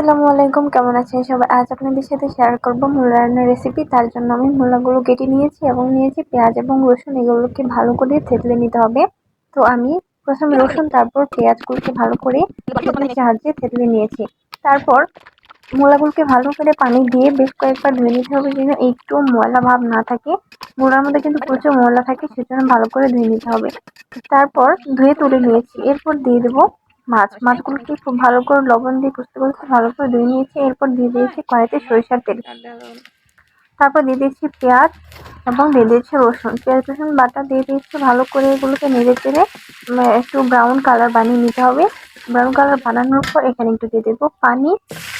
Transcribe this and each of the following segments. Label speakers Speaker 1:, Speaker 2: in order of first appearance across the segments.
Speaker 1: আসসালামু আলাইকুম, কেমন আছেন সবাই? আজ আপনাদের সাথে শেয়ার করব মূলা রান্নার রেসিপি তার জন্য আমি মূলাগুলো কেটে নিয়েছি এবং নিয়েছি পেঁয়াজ এবং রসুন। এগুলোকে ভালো করে থেতলে নিতে হবে। তো আমি প্রথমে রসুন, তারপর পেঁয়াজগুলোকে ভালো করে সাহায্যে থেতলে নিয়েছি। তারপর মূলাগুলোকে ভালো করে পানি দিয়ে বেশ কয়েকবার ধুয়ে নিতে হবে যেন একটু ময়লা ভাব না থাকে। মূলার মধ্যে কিন্তু প্রচুর ময়লা থাকে, সেজন্য ভালো করে ধুয়ে নিতে হবে। তারপর ধুয়ে তুলে নিয়েছি। এরপর দিয়ে দেবো মাছ মাছগুলোকে খুব ভালো করে লবণ দিয়ে কুচতে কুচতে ভালো করে ধুয়ে নিয়েছি এরপর দিয়ে দিয়েছি কড়াইতে সরিষার তেল। তারপর দিয়ে দিয়েছি পেঁয়াজ এবং দিয়ে দিয়েছি রসুন। পেঁয়াজ রসুন বাটা দিয়ে দিয়েছি ভালো করে এগুলোকে নেড়ে চেড়ে একটু ব্রাউন কালার বানিয়ে নিতে হবে। ব্রাউন কালার বানানোর পর এখানে একটু দিয়ে দেবো পানি।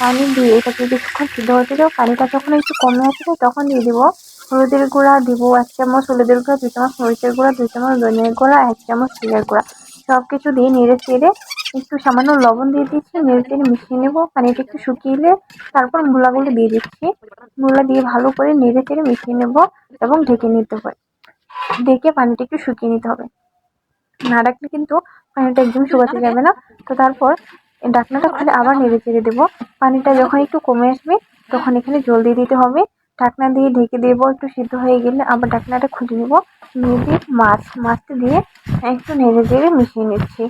Speaker 1: পানি দিয়ে এটাকে কিছুক্ষণ সিদ্ধ হতে দেবো। পানিটা যখন একটু কমে আসবে তখন দিয়ে দেবো হলুদের গুঁড়া দিব এক চামচ হলুদের গুঁড়া দুই চামচ মরিচের গুঁড়া দুই চামচ ধনিয়ার গুঁড়া এক চামচ জিরার গুঁড়া। সব কিছু দিয়ে নেড়ে চেড়ে একটু সামান্য লবণ দিয়ে দিচ্ছি নেড়ে মিশিয়ে নেব। পানিটা একটু শুকিয়ে তারপর মূলাগুলো দিয়ে দিচ্ছি। মূলা দিয়ে ভালো করে নেড়ে চেড়ে মিশিয়ে নেব এবং ঢেকে নিতে হবে। ঢেকে পানিটা একটু শুকিয়ে নিতে হবে। না রাখলে কিন্তু পানিটা একদম শুকাতে যাবে না। তো তারপর ডাকনাটা খুলে আবার নেড়ে চেড়ে দেবো। পানিটা যখন একটু কমে আসবে, তখন এখানে জল দিয়ে দিতে হবে। ঢাকনা দিয়ে ঢেকে দেবো, একটু সিদ্ধ হয়ে গেলে আবার ঢাকনাটা খুলে নেব। নিয়ে দিয়ে মাছ, মাছটা দিয়ে একটু নেড়ে চেড়ে মিশিয়ে নিচ্ছি।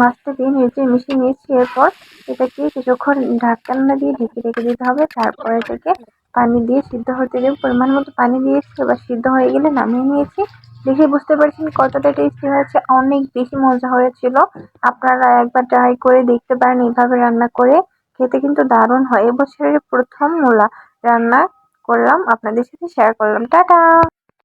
Speaker 1: মাছটা দিয়ে নেড়ে মিশিয়ে নিয়েছি এরপর এটাকে কিছুক্ষণ ঢাকনা দিয়ে ঢেকে রেখে দিতে হবে। তারপরে এটাকে পানি দিয়ে সিদ্ধ হতে দেবো। পরিমাণ মতো পানি দিয়েছি, এবার সিদ্ধ হয়ে গেলে নামিয়ে নিয়েছি। দেখে বুঝতে পারছেন কতটা টেস্টি হয়েছে, অনেক বেশি মজা হয়েছিল। আপনারা একবার ট্রাই করে দেখতে পারেন, এইভাবে রান্না করে। খেতে কিন্তু দারুণ হয়। এবছরের প্রথম মূলা রান্না করলাম। আপনাদের সাথে শেয়ার করলাম। টাটা!